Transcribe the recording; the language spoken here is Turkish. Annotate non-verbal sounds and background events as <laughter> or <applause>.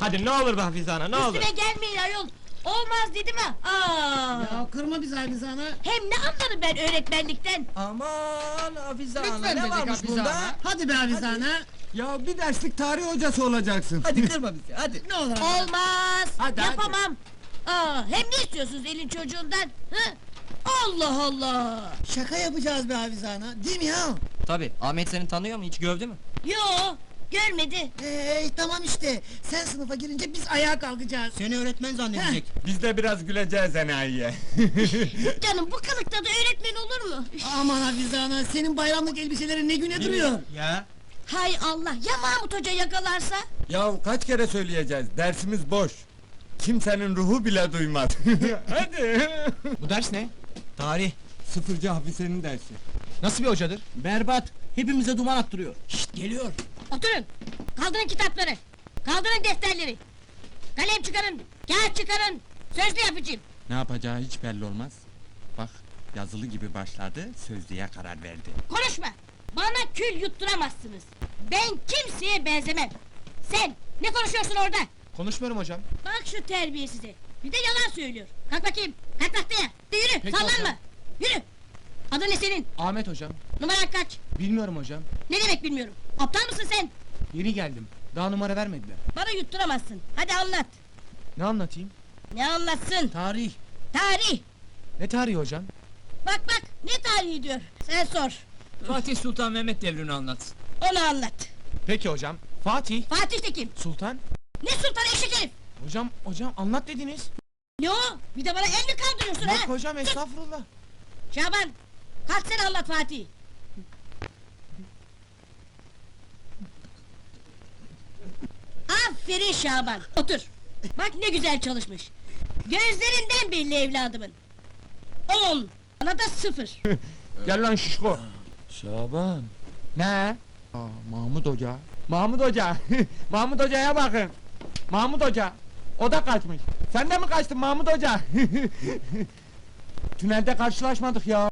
Hadi ne olur be Hafize ana ne olur. Üstüme gelmeyin ayol. Olmaz dedim ha. Aa. Ya kırma bizi Hafize ana. Hem ne anlarım ben öğretmenlikten. Aman Hafize ana Lütfen ne dedik varmış Hafize bunda? ana. Hadi be Hafize ana. Ya bir derslik tarih hocası olacaksın. Hadi <laughs> kırma bizi hadi. Ne olur. Olmaz. Hadi, hadi. Yapamam. Aa, hem ne istiyorsunuz elin çocuğundan? Hı? Allah Allah. Şaka yapacağız be Hafize ana. Değil mi ya? Tabi Ahmet seni tanıyor mu hiç gördü mü? Yo, görmedi. Hey tamam işte. Sen sınıfa girince biz ayağa kalkacağız. Seni öğretmen zannedecek. Biz de biraz güleceğiz enayiye. <laughs> Canım bu kılıkta da öğretmen olur mu? Aman Hafize ana senin bayramlık elbiselerin ne güne duruyor. Ya Hay Allah ya Mahmut Hoca yakalarsa? ya kaç kere söyleyeceğiz dersimiz boş. Kimsenin ruhu bile duymaz. <laughs> Hadi. Bu ders ne? tarih Sıfırcı Hafize'nin dersi. Nasıl bir hocadır? berbat hepimize duman attırıyor. Şşt geliyor. Oturun. Kaldırın kitapları. Kaldırın defterleri. Kalem çıkarın. Kağıt çıkarın. Sözlü yapacağım. Ne yapacağı hiç belli olmaz. Bak yazılı gibi başladı sözlüğe karar verdi. Konuşma. Bana kül yutturamazsınız. Ben kimseye benzemem. Sen ne konuşuyorsun orada? Konuşmuyorum hocam. Bak şu terbiyesize. Bir de yalan söylüyor. Kalk bakayım. Kalk tahtaya. Yürü. Peki sallanma. hocam. Yürü. Adın ne senin? Ahmet hocam. Numaran kaç? Bilmiyorum hocam. Ne demek bilmiyorum. Aptal mısın sen? Yeni geldim. Daha numara vermediler. Bana yutturamazsın. Hadi anlat. Ne anlatayım? Ne anlatsın? Tarih. Tarih. Ne tarihi hocam? Bak bak ne tarihi diyor. Sen sor. Fatih Sultan Mehmet devrini anlat. Onu anlat. Peki hocam. Fatih. Fatih de kim? Sultan. Ne sultan eşek herif? Hocam hocam anlat dediniz. Ne o? Bir de bana el mi kaldırıyorsun Yok ha? hocam estağfurullah. Şaban. Kalk sen anlat Fatih. Aferin Şaban. Otur. Bak ne güzel çalışmış. Gözlerinden belli evladımın. On. Bana da sıfır. Gel lan şişko. Şaban. Ne? Aa, Mahmut Hoca. Mahmut Hoca. <laughs> Mahmut Hoca'ya bakın. Mahmut Hoca. O da kaçmış. Sen de mi kaçtın Mahmut Hoca? <laughs> Tünelde karşılaşmadık ya.